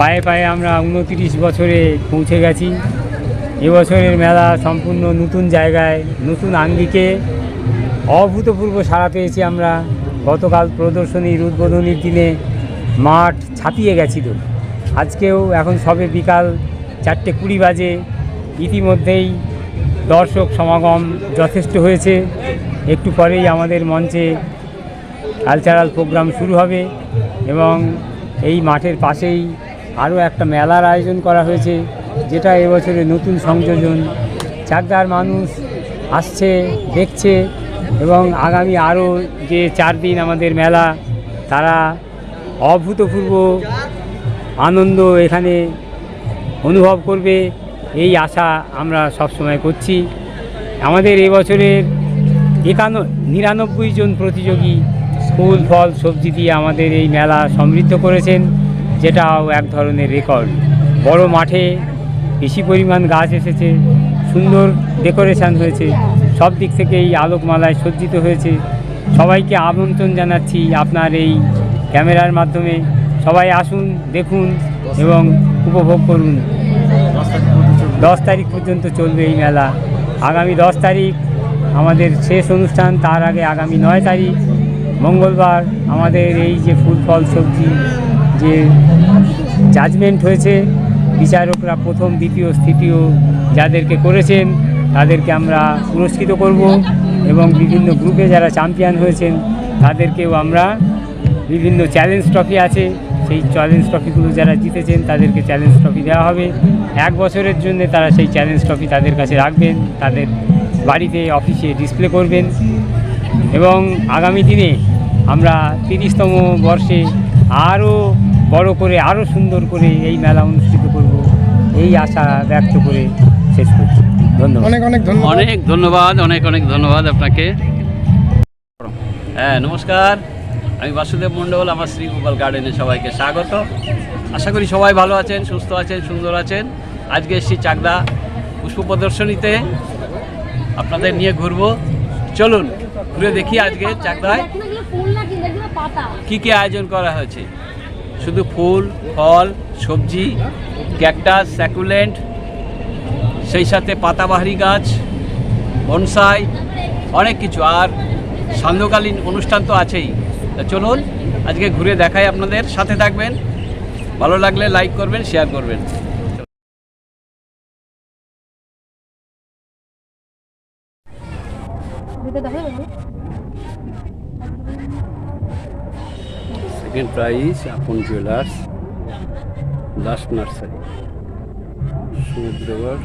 পায়ে পায়ে আমরা উনতিরিশ বছরে পৌঁছে গেছি। এবছরের মেলা সম্পূর্ণ নতুন জায়গায়, নতুন আঙ্গিকে। অভূতপূর্ব সাড়া পেয়েছি আমরা। গতকাল প্রদর্শনীর উদ্বোধনীর দিনে মাঠ ছাপিয়ে গেছিল। আজকেও এখন সবে বিকাল চারটে কুড়ি বাজে। ইতিমধ্যেই দর্শক সমাগম যথেষ্ট হয়েছে। একটু পরেই আমাদের মঞ্চে কালচারাল প্রোগ্রাম শুরু হবে এবং এই মাঠের পাশেই আরও একটা মেলার আয়োজন করা হয়েছে, যেটা এবছরের নতুন সংযোজন। চাকদার মানুষ আসছে, দেখছে এবং আগামী আরও যে চার দিন আমাদের মেলা, তারা অভূতপূর্ব আনন্দ এখানে অনুভব করবে, এই আশা আমরা সবসময় করছি। আমাদের এবছরের একান্ন, নিরানব্বই জন প্রতিযোগী ফুল, ফল, সবজি দিয়ে আমাদের এই মেলা সমৃদ্ধ করেছেন। যেটাও এক ধরনের রেকর্ড বড় মাঠে বেশি পরিমাণ গাছ এসেছে, সুন্দর ডেকোরেশন হয়েছে, সব দিক থেকে এই আলোকমালায় সজ্জিত হয়েছে। সবাইকে আমন্ত্রণ জানাচ্ছি আপনার এই ক্যামেরার মাধ্যমে। সবাই আসুন, দেখুন এবং উপভোগ করুন। দশ তারিখ পর্যন্ত চলবে এই মেলা। আগামী দশ তারিখ আমাদের শেষ অনুষ্ঠান, তার আগে আগামী নয় তারিখ। মঙ্গলবার আমাদের এই যে ফুল, ফল, সবজি যে জাজমেন্ট হয়েছে, বিচারকরা প্রথম, দ্বিতীয়, তৃতীয় যাদেরকে করেছেন, তাদেরকে আমরা পুরস্কৃত করব এবং বিভিন্ন গ্রুপে যারা চ্যাম্পিয়ন হয়েছেন, তাদেরকেও আমরা বিভিন্ন চ্যালেঞ্জ ট্রফি আছে, সেই চ্যালেঞ্জ ট্রফিগুলো যারা জিতেছেন, তাদেরকে চ্যালেঞ্জ ট্রফি দেওয়া হবে। এক বছরের জন্য তারা সেই চ্যালেঞ্জ ট্রফি তাদের কাছে রাখবেন, তাদের বাড়িতে অফিসে ডিসপ্লে করবেন এবং আগামী দিনে আমরা তিরিশতম বর্ষে আরও বড় করে আরও সুন্দর করে এই মেলা অনুষ্ঠিত করব। এই আশা ব্যক্ত করে শেষ করছি। ধন্যবাদ। অনেক অনেক ধন্যবাদ। অনেক ধন্যবাদ অনেক অনেক ধন্যবাদ আপনাকে। হ্যাঁ নমস্কার। আমি বাসুদেব মণ্ডল আমার শ্রী গোপাল গার্ডেনে সবাইকে স্বাগত। আশা করি সবাই ভালো আছেন সুস্থ আছেন সুন্দর আছেন। আজকে এসেছি চাকদা পুষ্প প্রদর্শনীতে। আপনাদের নিয়ে ঘুরবো। চলুন ঘুরে দেখি আজকে চাকদায় কী কী আয়োজন করা হয়েছে। শুধু ফুল, ফল, সবজি, ক্যাকটাস, স্যাকুলেন্ট, সেই সাথে পাতাবাহারি গাছ, বনসাই, অনেক কিছু। আর সান্ধ্যকালীন অনুষ্ঠান তো আছেই। চলুন, আজকে ঘুরে দেখাই আপনাদের। সাথে থাকবেন। ভালো লাগলে লাইক করবেন, শেয়ার করবেন। দেখো second prize Apon jewellers Das nursery Chitragarh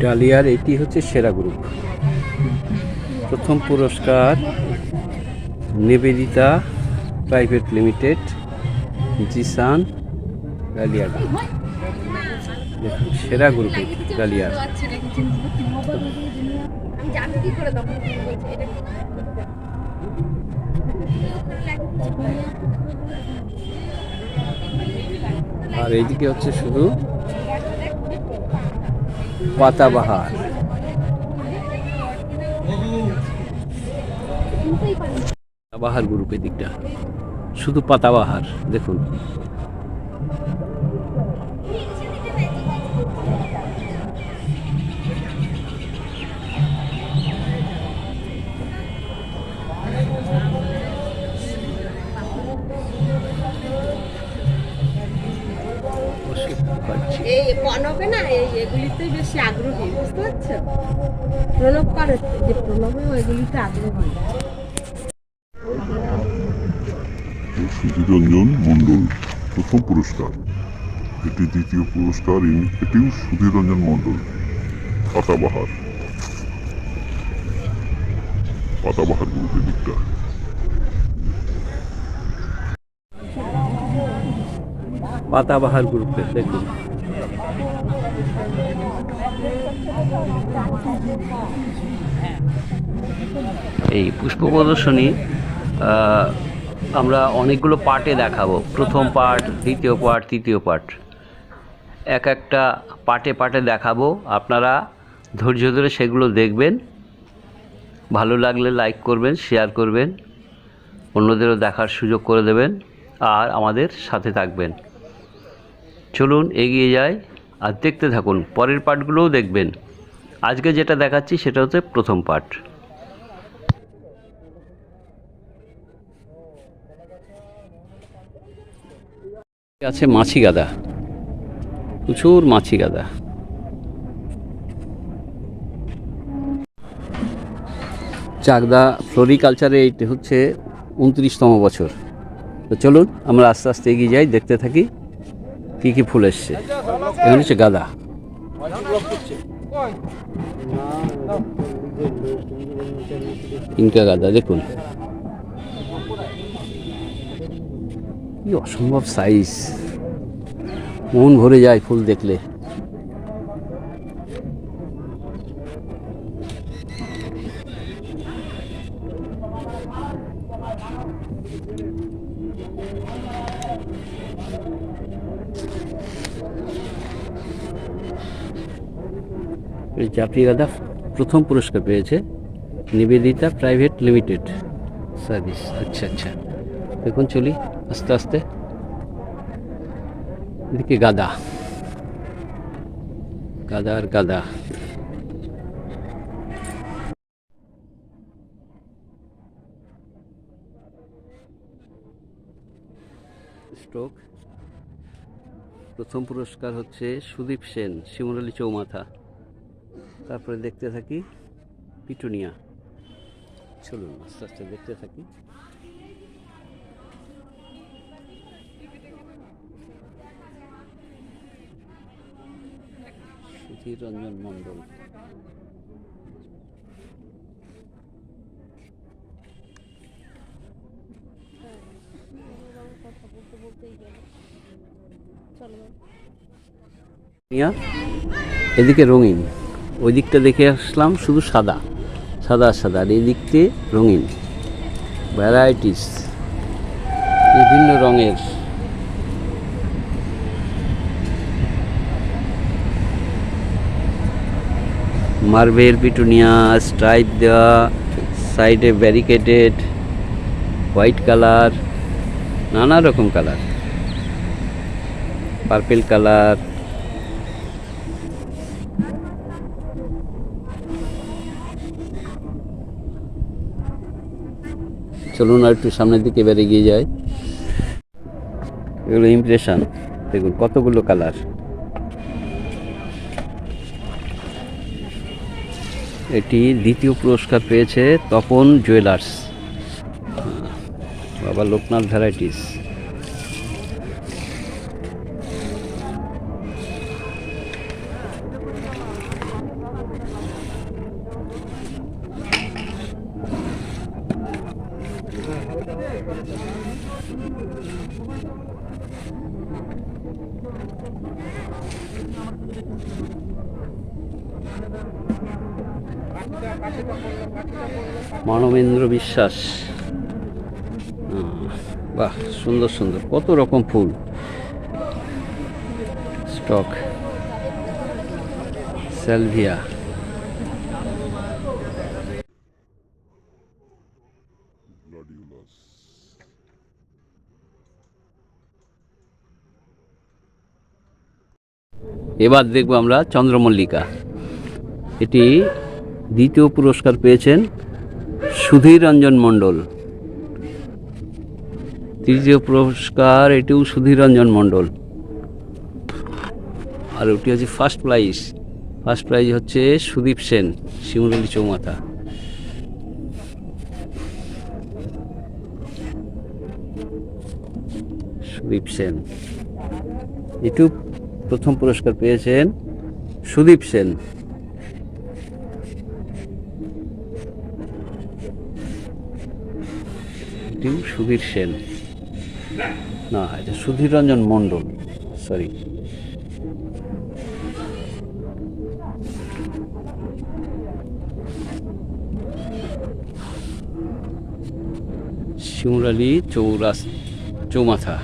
ডালিয়ার এটি হচ্ছে সেরা গ্রুপ প্রথম পুরস্কার Nivedita private limited Jisan dahlia সেরা গ্রুপ এটি। ডালিয়ার আমি জানি কি করে তখন কি বলছে এটা আর এইদিকে হচ্ছে শুধু পাতাবাহার। পাতাবাহার গ্রুপের দিকটা। শুধু পাতাবাহার, দেখুন। এই প্রণবে না এই এগুলিতে বেশি আগ্রহী বুঝতে পারছ? প্রণব করে যে প্রণবে ওইগুলিতে আগ্রহী সুধীরঞ্জন মণ্ডল প্রথম পুরস্কার। এটি দ্বিতীয় পুরস্কার ইনি- এটিও সুধীরঞ্জন মণ্ডল। পাতাবাহার। পাতাবাহার গ্রুপের দিকটা পাতাবাহার গ্রুপে, দেখুন। এই পুষ্প প্রদর্শনী আমরা অনেকগুলো পার্টে দেখাবো। প্রথম পার্ট, দ্বিতীয় পার্ট, তৃতীয় পার্ট। এক একটা পার্টে পার্টে দেখাবো। আপনারা ধৈর্য ধরে সেগুলো দেখবেন। ভালো লাগলে লাইক করবেন, শেয়ার করবেন। অন্যদেরও দেখার সুযোগ করে দেবেন। আর আমাদের সাথে থাকবেন। চলুন এগিয়ে যাই আর দেখতে থাকুন, পরের পার্টগুলোও দেখবেন। আজকে যেটা দেখাচ্ছি সেটা হচ্ছে প্রথম পার্ট আছে মাছি গাদা। প্রচুর মাছি গাদা। চাকদা ফ্লোরিকালচারে এইটি হচ্ছে উনত্রিশতম বছর। তো চলুন আমরা আস্তে আস্তে এগিয়ে যাই, দেখতে থাকি। কী কি ফুল এসছে? এখানে হচ্ছে গাঁদা। ইনকা গাদা, দেখুন। কি অসম্ভব সাইজ মন ভরে যায় ফুল দেখলে। এই জাফরি গাদা প্রথম পুরস্কার পেয়েছে নিবেদিতা প্রাইভেট লিমিটেড সার্ভিস। আচ্ছা আচ্ছা। দেখুন চলি আস্তে আস্তে। এদিকে গাদা। গাদা আর গাদা। স্ট্রোক। প্রথম পুরস্কার হচ্ছে সুদীপ সেন শিমুরালী চৌমাথা। তারপরে দেখতে থাকি পিটুনিয়া। চলুন আস্তে আস্তে দেখতে থাকি। রঞ্জন মণ্ডল। এদিকে রঙিন। ওই দিকটা দেখে আসলাম, শুধু সাদা সাদা সাদা, আর এই দিকতে রঙিন ভ্যারাইটিস বিভিন্ন রঙের। মার্বেল, পিটুনিয়া স্ট্রাইপ দেওয়া সাইডে ব্যারিকেডেড হোয়াইট কালার নানা রকম কালার পার্পেল কালার চলুন আর একটু সামনের দিকে এবার এগিয়ে যাই। এগুলো ইমপ্রেশন দেখুন, কতগুলো কালার এটি দ্বিতীয় পুরস্কার পেয়েছে তপন জুয়েলার্স বাবা লোকনাথ ভ্যারাইটিস মানবেন্দ্র বিশ্বাস। বাহ সুন্দর সুন্দর। কত রকম ফুল। স্টক। স্যালভিয়া এবার দেখব আমরা চন্দ্রমল্লিকা। এটি দ্বিতীয় পুরস্কার পেয়েছেন সুধীর রঞ্জন মণ্ডল। তৃতীয় পুরস্কার এটিও সুধীর রঞ্জন মণ্ডল। আর ওটি হচ্ছে ফার্স্ট প্রাইজ ফার্স্ট প্রাইজ হচ্ছে সুদীপ সেন, শিমুরলি চৌমাথা। সুদীপ সেন। এটিও প্রথম পুরস্কার পেয়েছেন সুদীপ সেন। সুধীর সেন। না, এটা সুধীর রঞ্জন মণ্ডল সরি শিমুরালি চৌরাস চৌমাথা।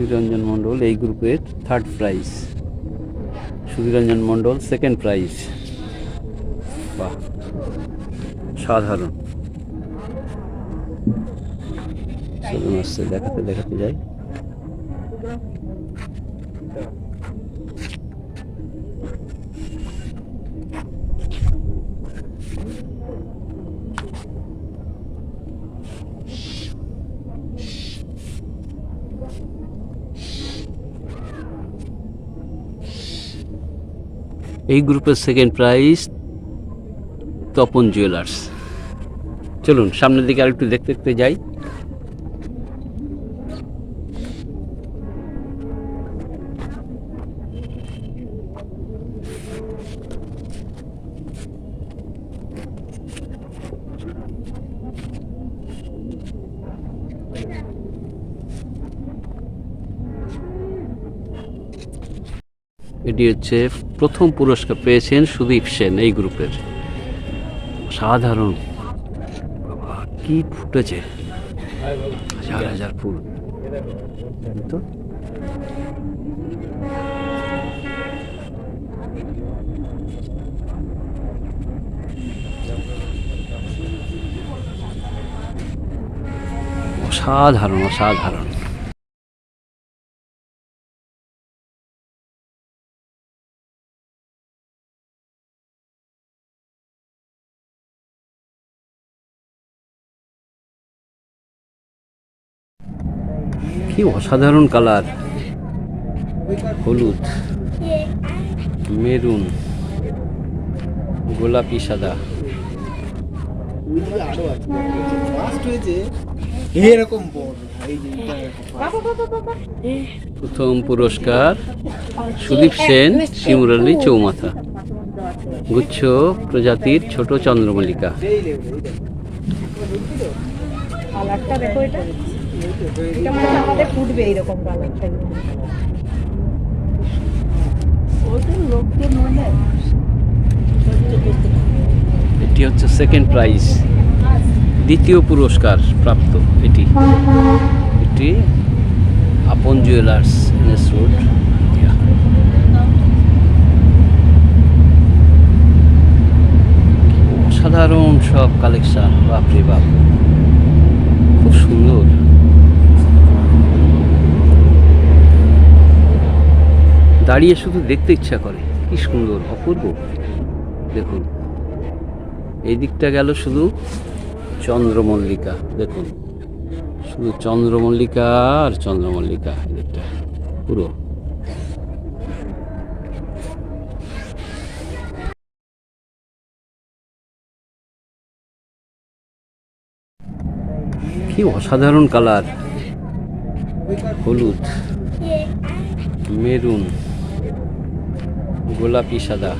সুধীর মন্ডল মণ্ডল, এই গ্রুপের third prize Sudhiranjan Mondal second prize বাহ, সাধারণ। দেখাতে দেখাতে যাই। এই গ্রুপের সেকেন্ড প্রাইজ তপন জুয়েলার্স চলুন সামনের দিকে আরেকটু দেখতে দেখতে যাই। এটি হচ্ছে প্রথম পুরস্কার পেয়েছেন সুদীপ সেন এই গ্রুপের। সাধারণ। কি ফুটেছে। হাজার হাজার ফুল। তো। অসাধারণ অসাধারণ। কি অসাধারণ কালার। হলুদ, মেরুন, গোলাপি, সাদা। প্রথম পুরস্কার সুদীপ সেন শিমুরালী চৌমাথা। গুচ্ছ প্রজাতির ছোট চন্দ্রমল্লিকা। দেখো এটা। এটা মনে আমাদের ফুটবে এটি হচ্ছে সেকেন্ড প্রাইজ দ্বিতীয় পুরস্কার প্রাপ্ত এটি। এটি আপন জুয়েলার্স এনএস। অসাধারণ সব কালেকশন বাপরে বাপ। খুব সুন্দর। দাঁড়িয়ে শুধু দেখতে ইচ্ছা করে। কি সুন্দর, অপূর্ব। দেখুন, এই দিকটা গেল শুধু চন্দ্রমল্লিকা। দেখুন, শুধু চন্দ্রমল্লিকা আর চন্দ্রমল্লিকা এদিকটা পুরো। কি অসাধারণ কালার। হলুদ, মেরুন গোলাপি সাদা ওইদিকে আরও আছে ফার্স্ট হয়েছে এরকম বড় এই যে এটা সাদা।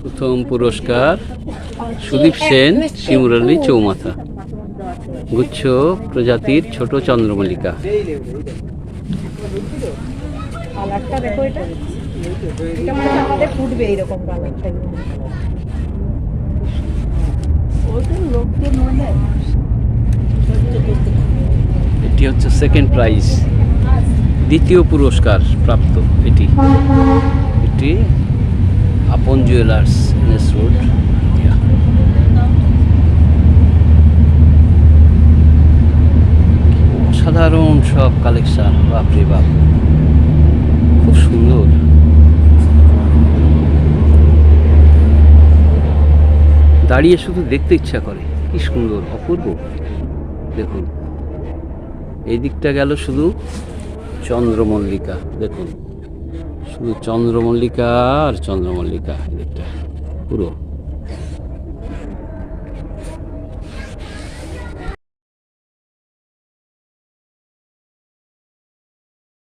প্রথম পুরস্কার সুদীপ সেন শিমুরালী চৌমাথা। গুচ্ছ প্রজাতির ছোট চন্দ্রমল্লিকা। এই লেভেল এই দেখো। কালারটা দেখো এটা এটা মনে হয় আমাদের ফুটবে এইরকম কালারটা এটি হচ্ছে সেকেন্ড প্রাইজ দ্বিতীয় পুরস্কার প্রাপ্ত এটি। এটি আপন জুয়েলার্স এনএস রোড নদিয়া। অসাধারণ সব কালেকশন বাপরে বাপ। খুব সুন্দর। দাঁড়িয়ে শুধু দেখতে ইচ্ছা করে, কি সুন্দর, অপূর্ব। দেখুন। এই দিকটা গেল শুধু চন্দ্রমল্লিকা দেখুন। শুধু চন্দ্রমল্লিকা আর চন্দ্রমল্লিকা এদিকটা পুরো।